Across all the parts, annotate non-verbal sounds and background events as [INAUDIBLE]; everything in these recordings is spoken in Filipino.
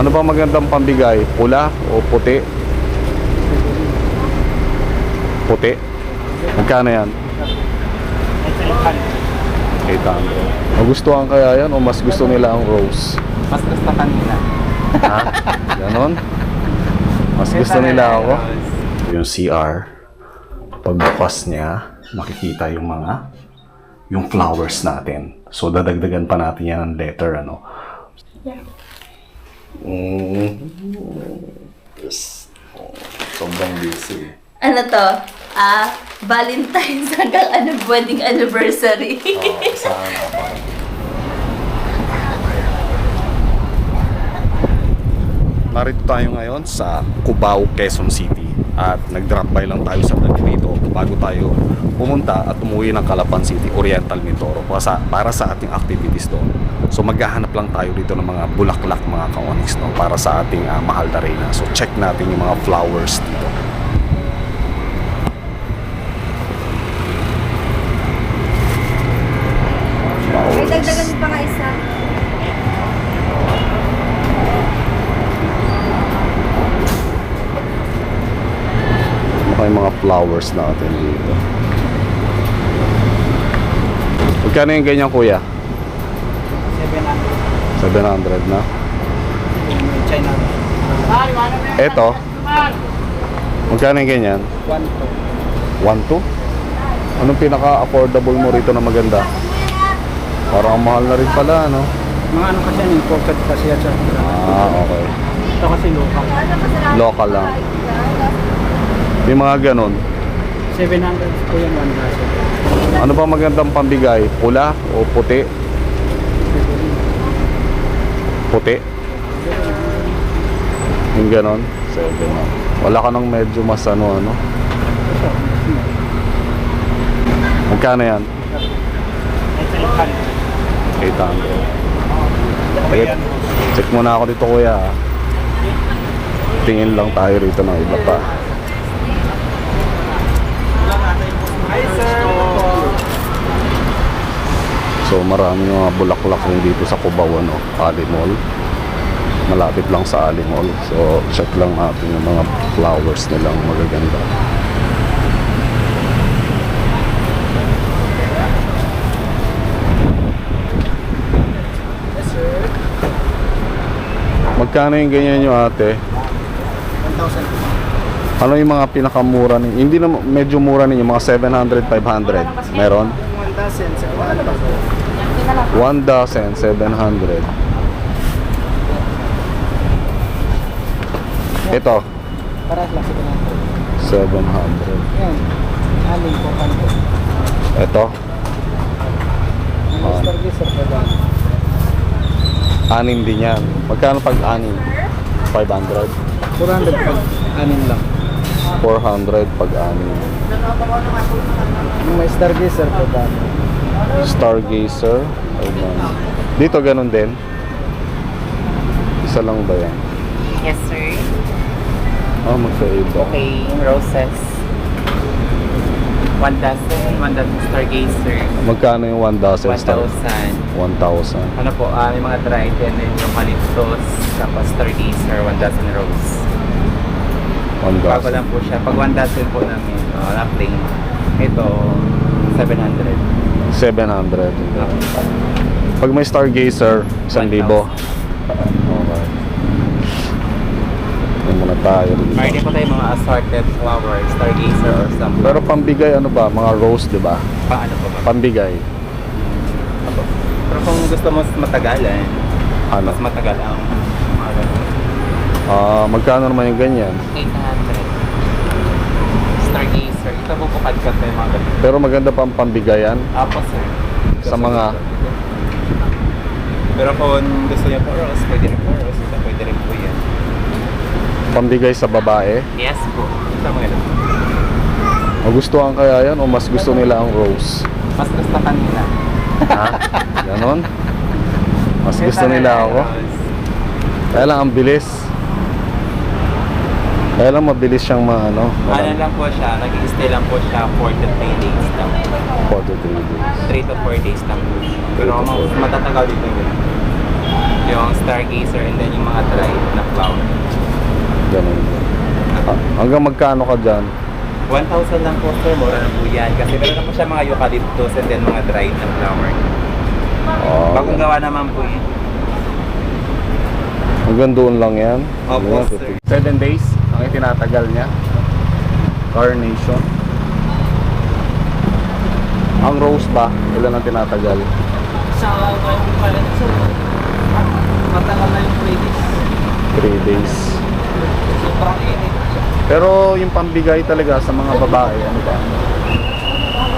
Ano ba magandang pambigay? Pula o puti? Puti? Magkano yan? 800. Magustuhan kaya yan o mas gusto nila ang rose? Mas gusto kanila. Ha? Ganon? Mas gusto nila ako? Yung CR, pagbukas niya, makikita yung mga yung flowers natin. So, dadagdagan pa natin yan ng letter, ano? Mm. Yes. Oh, sobrang busy. Ano to? Ah, Valentine's hanggang ano, wedding anniversary. [LAUGHS] Oh, sana pa. Narito tayo ngayon sa Cubao, Quezon City at nag-drop by lang tayo sa dito bago tayo pumunta at umuwi ng Calapan City, Oriental Mindoro para sa, para sa ating activities doon. So maghahanap lang tayo dito ng mga bulaklak, mga ka-onyx no, para sa ating ah, mahal na reyna. So check natin yung mga flowers dito. May dagdagan pa nga isa. Yung mga flowers natin dito. Magkano yung ganyan kuya? 700 na. China. Eto. Magkano yung ganyan? 1 1 2? Anong pinaka-affordable mo rito na maganda? Parang ang mahal na rin pala, no? Mga ano kasi yan, imported kasi yan siya. Ah, okay. Ito kasi local. Local lang. Yung mga ganon. 700 po yan, 1 dozen. Ano ba magandang pambigay? Pula o puti? Puti? Yung ganon? 7 na. Wala ka nang medyo mas ano ano. Magkano yan? 800. Okay. Check muna ako dito kuya. Tingin lang tayo rito ng iba pa. Hi sir! So marami mga bulaklak rin dito sa Cubao ano, Ali Mall. Malapit lang sa Ali Mall. So check lang natin yung mga flowers nilang magaganda. Magkano yung ganyan nyo ate? 1,000. Ano yung mga pinakamura ninyo? Hindi na medyo mura ninyo, mga 700, 500. Meron? 1 dozen sa 1 1 dozen, 700. Ito, Para sa natin. 700. Yan. Aling po kanto. Ito, anim din yan. Magkano pag anim? 500. 400 pag anin lang. 400 pag anim. Yung may stargazer po ba? Stargazer. Dito ganun din. Isa lang ba yan? Yes, sir. Ah, magkaiba. Okay, roses. One dozen, one dozen stargazer. Magkano yung 1 dozen One star? thousand. 1,000. Ano po, ah, may mga dried and then yung calypsos, tapos stargazer, one dozen rose. 1 Bago dozen. lang po siya. Pag one dozen po namin, uh, na plain, ito, 700. 700. Pag may Stargazer, 1,000. Okay. Yan muna tayo. dito. Mayroon din po tayo mga assorted flowers, stargazer or some. Pero pambigay ano ba? Mga rose, di ba? pa, ano po ba? Pambigay. Apo. Pero kung gusto mo mas matagalan, Ano? mas matagal ang mga ganun. Ah, magkano naman yung ganyan? 800. Bukad ka tayo mga ganun. Pero maganda pa ang pambigayan Apo, sir. sa mga Pero kung gusto niya po rose, pwede rin po rose. Ito pwede rin po yan. pambigay sa babae. Yes po. Ito mga ganun. Magustuhan kaya yan o mas gusto nila ang rose? Mas gusto kanila. Ha? Ganon? Mas gusto nila ako? Kaya lang ang bilis. Kaya lang mabilis siyang maano. Ano lang po siya, nag-stay lang po siya for the 3 days lang. 4 to 3 days. 3 to 4 days lang po siya. Pero Three matatagaw dito yun. Yung stargazer and then yung mga dried na flower. Ganun. Ah, hanggang magkano ka dyan? 1,000 lang po sir, mura na po yan. Kasi meron na po siya mga eucalyptus and then mga dried na flower. Oh, Bagong gawa naman po yun. Hanggang doon lang yan. Opo, Ayan, sir. 7 days? Ang itinatagal niya. Carnation. Ang rose ba? Ilan ang tinatagal? Sa pala so, matagal na yung ladies. 3 days. Sobrang init. Pero yung pambigay talaga sa mga babae, ano ba?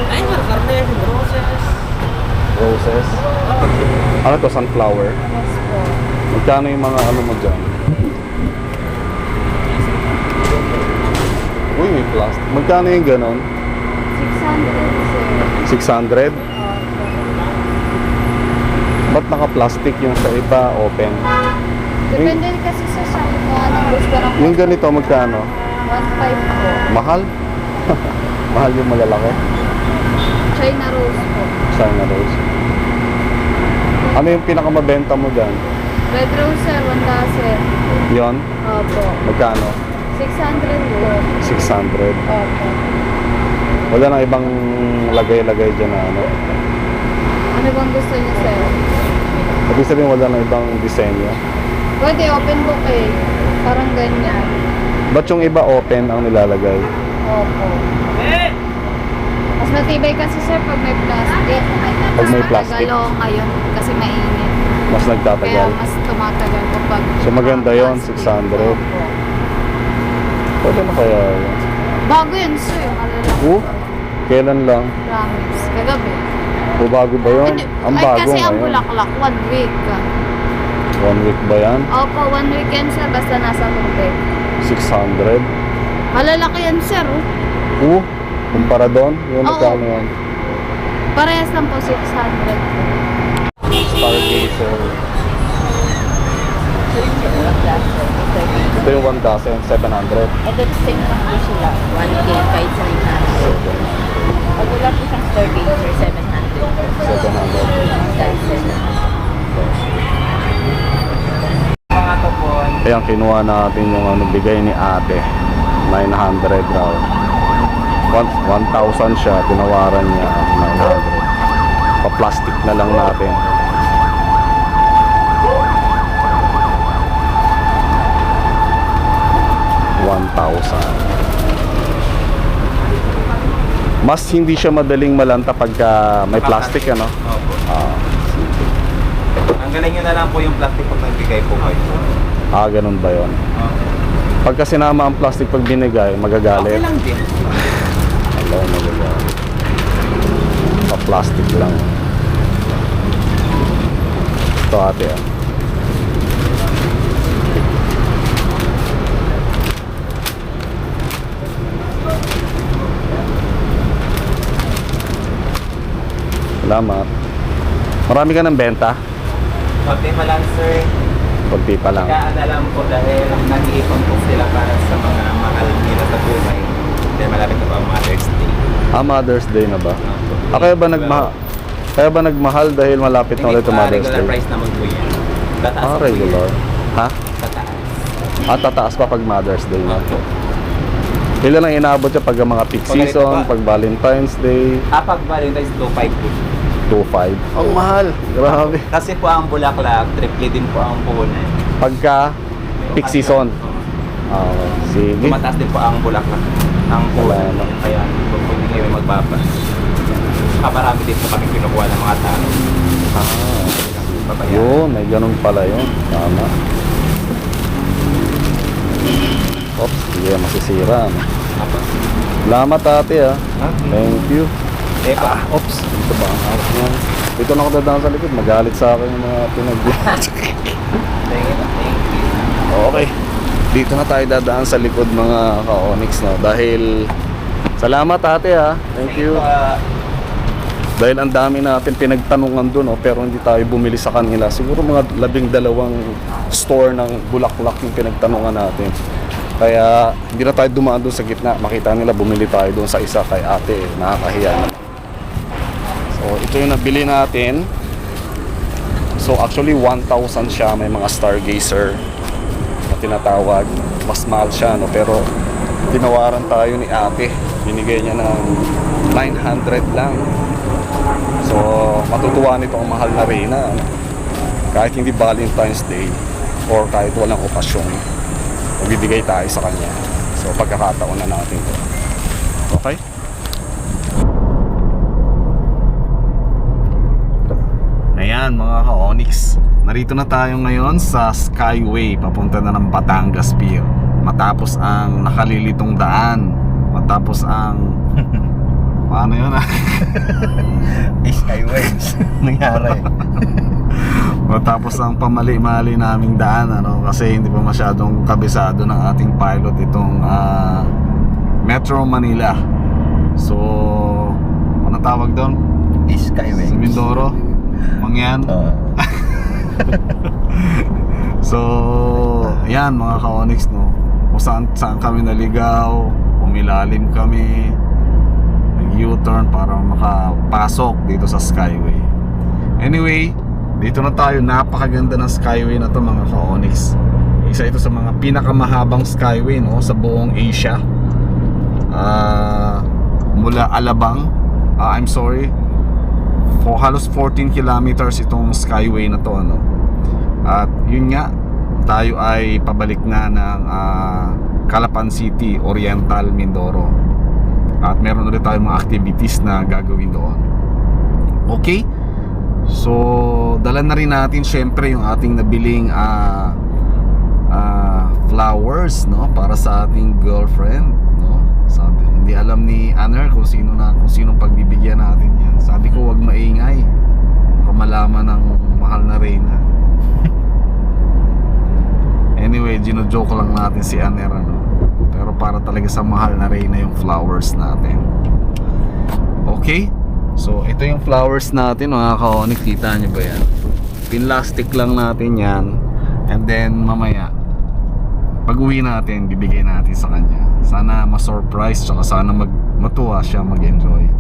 Ay, nga, karne, roses. Roses. Ano to? Sunflower? Magkano yung mga ano mo dyan? Uy, may plastic. Magkano yung ganon? 600 sir. 600? Ba't naka-plastic yung sa iba open? Depende kasi sa sa kung anong gusto ng Yung ganito magkano? 1.5 po. Mahal? [LAUGHS] Mahal yung malalaki? China rose po. China rose. Ano yung pinakamabenta mo dyan? Red rose sir, 1,000. Yon? Opo. Magkano? 600 po. 600. Opo. Wala nang ibang lagay-lagay dyan na ano? Ano bang gusto niyo sir? Ibig sabihin wala nang ibang disenyo. Pwede open bouquet. Parang ganyan. Ba't yung iba open ang nilalagay? Opo. Mas matibay kasi sir pag may plastic. Pag may plastic. Matagalo ngayon kasi mainit. Mas Kaya nagtatagal. mas tumatagal kapag So, maganda yon, plastic. 600. Opo. Pwede na kaya yun? Bago yun sir. Malalaki. Oh, kailan lang? Promise. Kagabi. O bago ba yun? Hindi, Ang ay, bago kasi ang ngayon. bulaklak, one week. One week ba yan? Opo, one weekend sir, basta nasa tubig. 600? Malalaki yan sir, oh. Oo, kumpara doon? Yung Oo. magkano yan? Parehas lang po 600. Stargazer. Ito yung 1,700. Ito same lang po sila. 1K kahit sa 900. Pag wala po siyang stargazer, 700. 700. Mga to po, Ayan, kinuha natin yung ano, bigay ni ate. 900 raw. One- 1,000 siya, tinawaran niya 900. Pa-plastic na lang natin. $1,000. Mas hindi siya madaling malanta pagka may plastic, ano? Opo. Ah, sige. Ang galing nyo na lang po yung plastic pag nagbigay po kayo. ah, ganun ba yon? Pagka sinama ang plastic pag binigay, Okay magagalit. lang din. Alam magagalit. Pa-plastic lang. Ito ate ah. Salamat. Marami ka ng benta? Konti pa lang sir. Kunti pa lang. Kaya lang po dahil nag-iipon po sila para sa mga mahal nila sa buhay. Then malapit na ang Mother's Day. Ah, Mother's Day na ba? Ah, kaya ba nagmahal? Kaya ba nagmahal dahil malapit na Hindi ulit ang pa Mother's regular Day? price naman po yan. Tataas Ah, regular. Ha? Tataas. Ah, tataas pa pag Mother's Day na. Opo. Ilan ang inaabot siya pag mga peak season, ba? pag Valentine's Day, Ah, pag Valentine's 2.5 po. 2.5. Ang mahal. Grabe. Kasi po ang bulaklak, triple din po ang puhunan. Pagka peak season. Ah, okay. sige. Tumataas din po ang bulaklak. Ang puhunan. Kaya kung hindi kayo magbaba. Kaparami din po kami kinukuha ng mga tao. Ah, Papayaran. yun. May ganun pala yun. Tama. Oops, hindi yan masisira. no? Tapos, Salamat ate ah. Thank you. Eh. Ah, oops. Ito ba ang harap niya? Dito na ako dadaan sa likod. Magalit sa akin yung mga pinag [LAUGHS] Thank you. Thank you. Okay. Dito na tayo dadaan sa likod mga ka-onyx no. Dahil salamat ate ha. Thank you. ah, Dahil ang dami natin pinagtanungan doon no, pero hindi tayo bumili sa kanila. Siguro mga labing dalawang store ng bulaklak yung pinagtanungan natin. Kaya hindi na tayo dumaan doon sa gitna. Makita nila bumili tayo doon sa isa kay ate. Nakakahiya naman. So ito yung nabili natin. So actually 1,000 siya. May mga stargazer na tinatawag. Mas mahal siya no pero tinawaran tayo ni ate. Binigay niya ng 900 lang. So, matutuwa nito ang mahal na Reyna. ano? Kahit hindi Valentine's Day or kahit walang okasyon, magbibigay tayo sa kanya. So, pagkakataon na natin to. Okay? Ayan mga Narito na tayo ngayon sa Skyway papunta na ng Batangas Pier. Matapos ang nakalilitong daan. Matapos ang... [LAUGHS] Paano yun ah? [LAUGHS] Skyways. Nangyari. [LAUGHS] Matapos ang pamali-mali naming daan ano kasi hindi pa masyadong kabisado ng ating pilot itong ah, Metro Manila. So, ano tawag doon? Skyways. Sa Mindoro? Mangyan? Oo. [LAUGHS] So, yan mga ka-Onyx no. Kung saan, saan kami naligaw, umilalim kami, nag-U-turn para makapasok dito sa Skyway. Anyway, dito na tayo. Napakaganda ng Skyway na to mga ka-Onyx. Isa ito sa mga pinakamahabang Skyway no, sa buong Asia. Ah, mula Alabang, ah, I'm sorry, for halos 14 kilometers itong skyway na to ano. At yun nga, tayo ay pabalik na ng ah, Calapan City, Oriental, Mindoro. At meron ulit tayong mga activities na gagawin doon. Okay? So, dala na rin natin syempre yung ating nabiling ah, ah, flowers no para sa ating girlfriend no sabi hindi alam ni Aner kung sino na kung sinong pagbibigyan natin sabi ko wag maingay. Baka malaman ng mahal na Reyna. [LAUGHS] Anyway gino-joke lang natin si Aner ano. Pero para talaga sa mahal na Reyna yung flowers natin. Okay? So ito yung flowers natin mga kaonik. Kita nyo ba yan? Pinlastic lang natin yan. And then mamaya pag uwi natin, bibigay natin sa kanya. Sana ma-surprise tsaka sana mag matuwa siya mag-enjoy.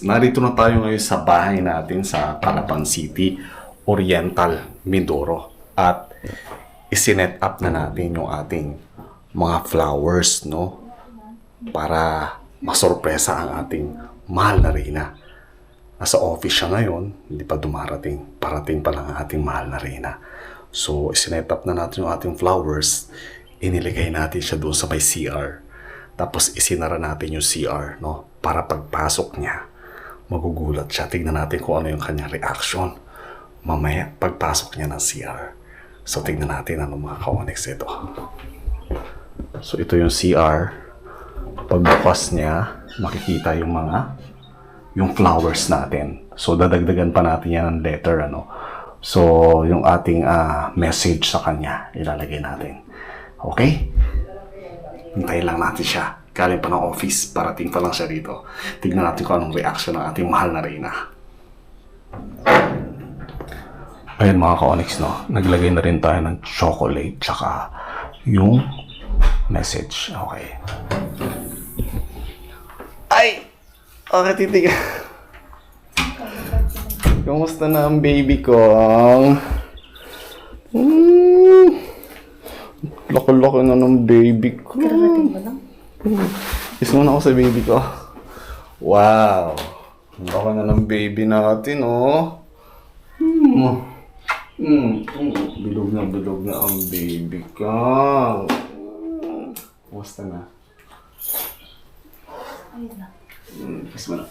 Narito na tayo ngayon sa bahay natin sa Calapan City, Oriental, Mindoro. At isinet up na natin yung ating mga flowers, no? Para masorpresa ang ating mahal na Reyna. Nasa office siya ngayon, hindi pa dumarating. Parating pa lang ang ating mahal na Reyna. So, isinet up na natin yung ating flowers. Iniligay natin siya doon sa may CR. Tapos isinara natin yung CR, no? Para pagpasok niya, magugulat siya. Tignan natin kung ano yung kanyang reaction. Mamaya, pagpasok niya ng CR. So, tignan natin ano mga ka-onyx ito. So, ito yung CR. Pagbukas niya, makikita yung mga yung flowers natin. So, dadagdagan pa natin yan ng letter, ano. So, yung ating ah, message sa kanya, ilalagay natin. Okay? Hintayin lang natin siya. Galing pa ng office, parating pa lang siya dito. Tignan natin kung anong reaction ng ating mahal na Reyna. Ayun mga ka-onyx, no? Naglagay na rin tayo ng chocolate, tsaka yung message. Okay. Ay! Okay, titiga. Kumusta na ang baby ko? Mm. Laki-laki na ng baby ko. Kiss muna ako sa baby ko. Wow! Laki na ng baby natin, oh. Hmm. Hmm. Bilog na bilog na ang baby. Hmm. Kumusta na? Hmm. Kiss mo na.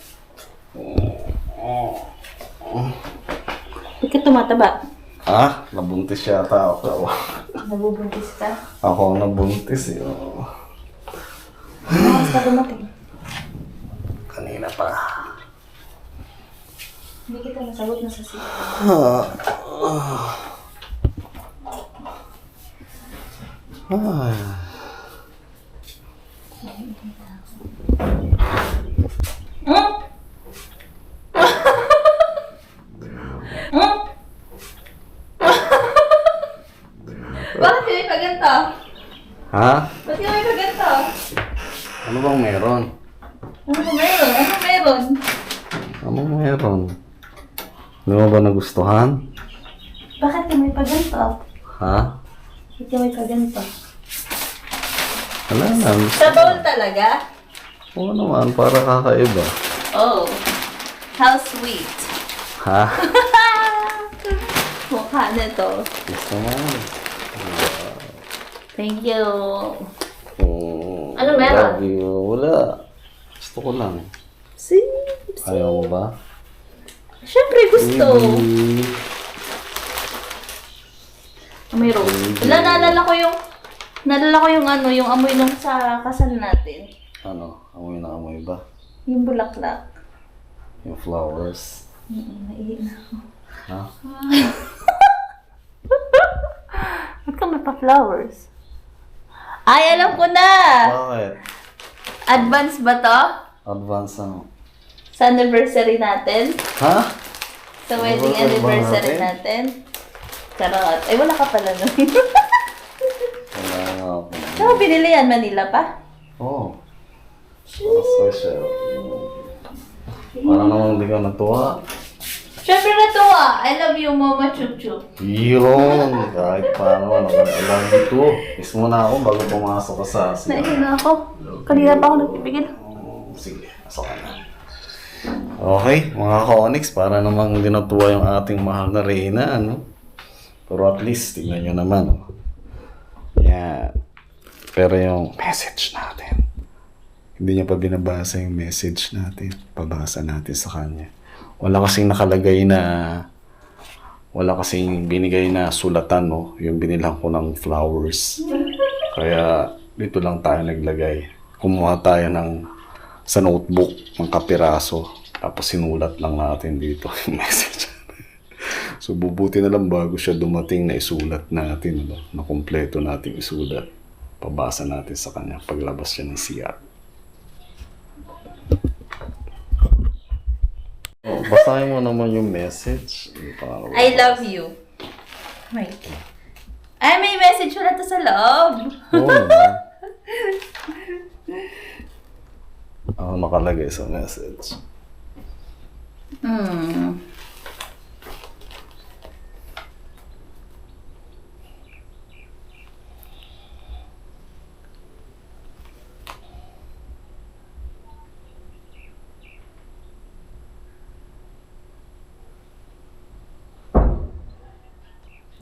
Ba't ka tumataba? Ha? Nabuntis yata ako. Nabubuntis ka? Ako ang nabuntis eh. oh. Bukas ka dumating. Kanina pa. Hindi kita nasagot na sa sita. Ay. Bakit yung may paganto? Ha? Ba't may paganto? Ano bang meron? Ano meron? Ano meron? Ano meron? Hindi mo ba nagustuhan? Bakit yung may paganto? Ha? Bakit yung may paganto? Wala na. Sa bowl talaga? Oo naman, para kakaiba. Oh. How sweet. Ha? [LAUGHS] Mukha na to. Gusto mo? Thank you. Oh, Ano meron? Love you. Wala. Gusto ko lang. See? Ayaw mo ba? Siyempre gusto. Baby. Meron. Wala, naalala ko yung Naalala ko yung ano, yung amoy nung sa kasal natin. Ano? Amoy na amoy ba? Yung bulaklak. Yung flowers. Mm, naihi na ako. Ha? [LAUGHS] Ba't ka may pa-flowers? Ay, alam ko na! Bakit? Advance ba to? Advance ano? Sa anniversary natin? Ha? Sa wedding Anniversary ba natin? natin? Charot. Ay, wala ka pala nun. Wala nga ako. Saan binili yan? Manila pa? Oo. Oh. Special. Parang naman hindi ka natuwa. Siyempre natuwa. I love you, Mama Chuchu. Yun! Kahit paano, naman alam ito. Kiss mo na ako bago pumasok ka sa siya. Naihi na ako. Kanina pa ako nagpipigil. Sige, pasok ka na. Okay, mga ka-onyx, para namang hindi natuwa yung ating mahal na Reyna, ano? Pero at least, tingnan nyo naman. oh. Yan. Pero yung message natin, hindi niya pa binabasa yung message natin. Pabasa natin sa kanya. Wala kasing nakalagay na wala kasing binigay na sulatan, no? Yung binilang ko ng flowers. Kaya dito lang tayo naglagay. Kumuha tayo ng sa notebook ng kapiraso. Tapos sinulat lang natin dito [LAUGHS] yung message. so bubuti na lang bago siya dumating na isulat natin. No? Na kumpleto natin isulat. Pabasa natin sa kanya paglabas siya ng CR. Oh, basahin mo naman yung message. Parang- I love you. Wait. Ay, may message wala to sa loob. Oo [LAUGHS] naman. Ano nakalagay sa message? Hmm.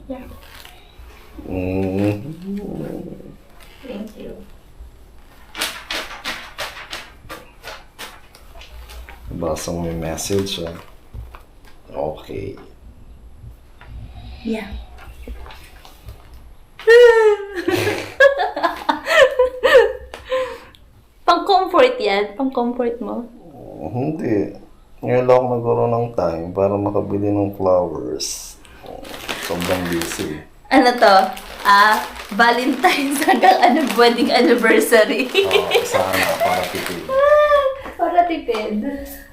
Yeah. Mm, Thank you. Mo yung message, ah. Okay. Yeah. Pang-comfort yan. Pang-comfort mo. Oh, hindi. Ngayon lang ako nagkaroon ng time para makabili ng flowers. Oh, sobrang busy. Ano to? Ah, Valentine's hanggang ano, wedding anniversary. Oh, sana para tipid. [LAUGHS] Para tipid.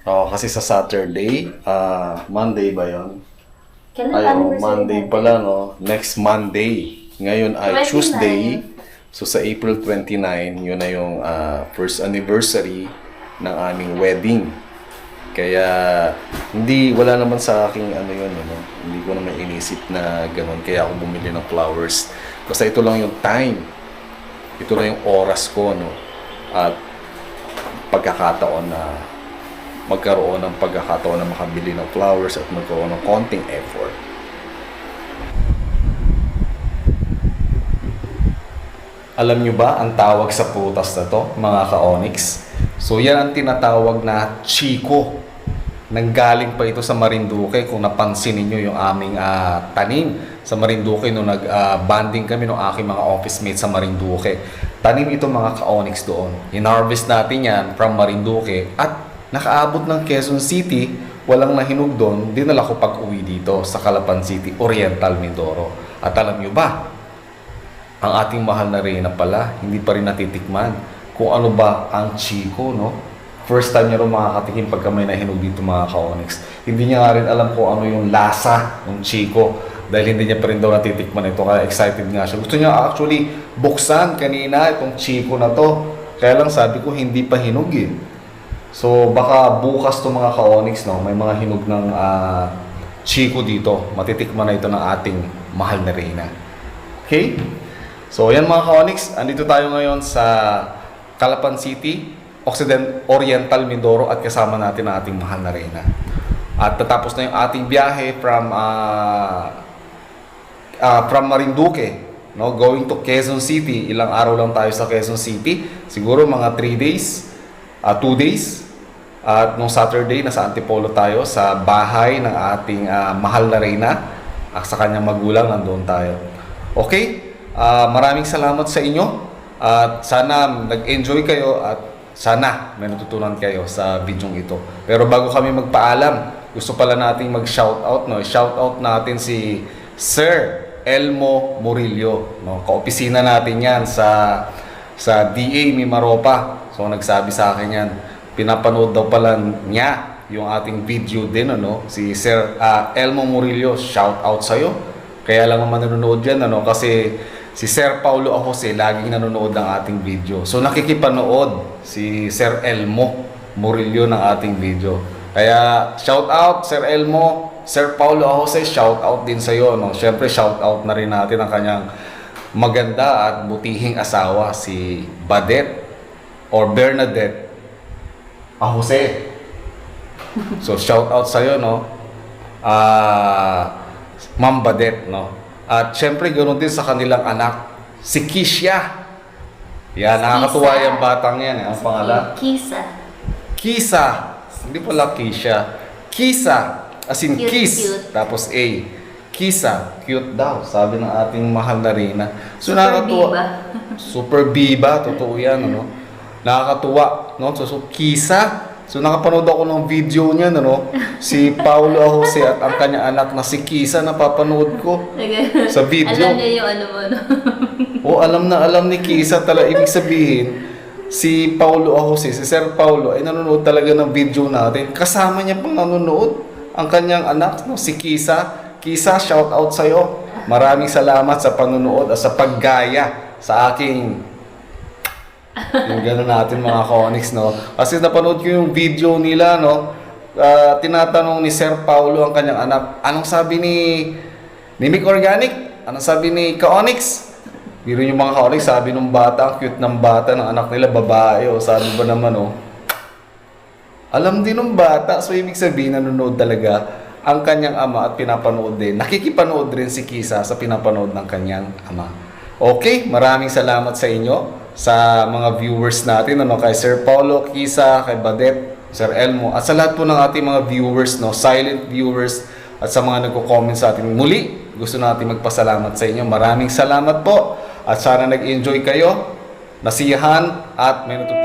Oh, kasi sa Saturday, ah, Monday ba yon? Kailan Ay, oh, Monday pala, no? Next Monday. Ngayon ay 29. Tuesday. So, sa April 29, yun na yung ah, first anniversary ng aming wedding. Kaya, hindi, wala naman sa aking ano yun, ano, hindi ko naman inisip na ganun. Kaya ako bumili ng flowers. Basta ito lang yung time. Ito lang yung oras ko, no? At pagkakataon na magkaroon ng pagkakataon na makabili ng flowers at magkaroon ng konting effort. Alam nyo ba ang tawag sa prutas na to, mga ka-onyx? So yan ang tinatawag na chico. nanggaling pa ito sa Marinduque kung napansin ninyo yung aming ah, tanim sa Marinduque nung nag-banding kami ng aking mga office mates sa Marinduque. Tanim ito mga ka-onyx doon. In-harvest natin yan from Marinduque at nakaabot ng Quezon City, walang nahinog doon, dinala ko pag uwi dito sa Calapan City, Oriental Mindoro. At alam nyo ba, ang ating mahal na Reyna pala, hindi pa rin natitikman kung ano ba ang Chico, no? First time niya rin makakatikim pagka may nahinog dito mga ka-onyx. Hindi niya nga rin alam kung ano yung lasa ng Chico dahil hindi niya pa rin daw natitikman ito kaya excited nga siya. Gusto niya actually buksan kanina itong Chico na to. Kaya lang sabi ko hindi pa hinog eh. So baka bukas to mga ka-onyx no, may mga hinog ng ah, Chico dito. Matitikman na ito ng ating mahal na Reyna. Okay? So, yan mga ka-Onyx, andito tayo ngayon sa Calapan City, Occident Oriental Mindoro at kasama natin ang ating mahal na Reyna. At tatapos na yung ating biyahe from ah, ah, from Marinduque, no, going to Quezon City. Ilang araw lang tayo sa Quezon City. Siguro mga 3 days, 2 days. At nung Saturday, nasa Antipolo tayo sa bahay ng ating ah, mahal na Reyna. At sa kanyang magulang, nandoon tayo. Okay? Ah, maraming salamat sa inyo. At sana nag-enjoy kayo at sana may natutunan kayo sa video ito. Pero bago kami magpaalam, gusto pala nating mag-shoutout. No? Shoutout natin si Sir Elmo Murillo. No? Kaopisina natin yan sa sa DA Mimaropa. So nagsabi sa akin yan, pinapanood daw pala niya yung ating video din ano si Sir ah, Elmo Murillo shout out sa kaya lang naman nanonood yan ano kasi si Sir Paulo Jose laging nanonood ng ating video so nakikipanood si Sir Elmo Murillo ng ating video kaya shout out Sir Elmo Sir Paulo Jose shout out din sa iyo no syempre shout out na rin natin ang kanyang maganda at butihing asawa si Badet or Bernadette Ah, Jose. So shout out sa iyo no. Ah, Ma'am Badet no. At syempre ganoon din sa kanilang anak si Kisha. Yan, nakakatuwa yung batang yan. eh. Ang pangalan? Kisa. Kisa. Hindi pala Kisha. Kisa. As in Cute, kiss. cute. Tapos A. Kisa. Cute daw. Sabi ng ating mahal na Reyna. So Super nakakatuwa. biba. [LAUGHS] Super biba. Totoo yan. Ano? Nakakatuwa. No? So, so Kisa. So nakapanood ako ng video niya, ano? Si [LAUGHS] Paulo Jose at ang kanya anak na si Kisa napapanood ko. Sa video. Alam niya yung ano mo, no? O alam na alam ni Kisa talaga. Ibig sabihin, si Paulo Jose, si Sir Paulo, ay nanonood talaga ng video natin. Kasama niya pang nanonood ang kanyang anak, no? si Kisa. Kisa, shout out sa'yo. Maraming salamat sa panonood at sa paggaya sa aking yung gano'n natin mga Conix, no? Kasi napanood ko yung video nila, no? Ah, tinatanong ni Sir Paulo ang kanyang anak, anong sabi ni ni Mick Organic? Anong sabi ni Kaonix? Biro yung mga Kaonix, sabi nung bata, ang cute ng bata, ng anak nila, babae, o sabi ba naman, oh. Alam din ng bata, so ibig sabihin, nanonood talaga ang kanyang ama at pinapanood din. Nakikipanood rin si Kisa sa pinapanood ng kanyang ama. Okay, maraming salamat sa inyo, sa mga viewers natin, ano, kay Sir Paulo, Kisa, kay Badet, Sir Elmo, at sa lahat po ng ating mga viewers, no, silent viewers, at sa mga nagko-comment sa atin. Muli, gusto natin magpasalamat sa inyo. Maraming salamat po, at sana nag-enjoy kayo, nasiyahan, at may natutunan